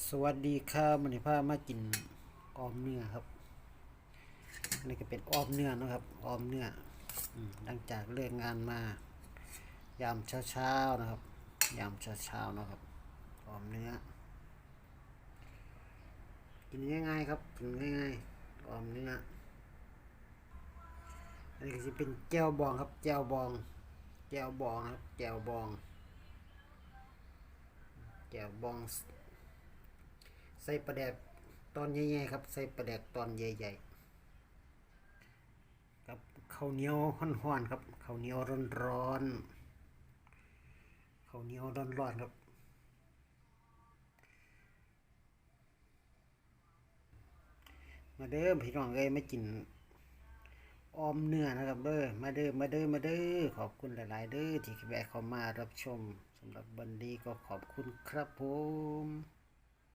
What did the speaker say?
สวัสดีครับมันนี้พามากินออมเนื้อครับอันนี้ก็เป็นออมเนื้อนะครับออมเนื้ออืมหลังจากเลิกงานมายามเช้าๆนะครับ ยามเช้าๆนะครับออมเนื้อกินง่ายๆครับกินง่ายๆออมเนื้ออันนี้ก็จะเป็นแจ่วบองครับแจ่วบองแจ่วบองครับแจ่วบองแจ่วบอง ใส่ปลาแดกตอนใหญ่ๆครับ ใส่ปลาแดกตอนใหญ่ๆครับข้าวเหนียวห้อนๆครับข้าวเหนียวร้อนๆข้าวเหนียวร้อนๆครับมาเด้อพี่น้องเอ้ยมากินออมเนื้อนะครับเด้อมาเด้อมาเด้อมาเด้อขอบคุณหลายๆเด้อที่แวะเข้ามารับชมสำหรับวันนี้ก็ขอบคุณครับผม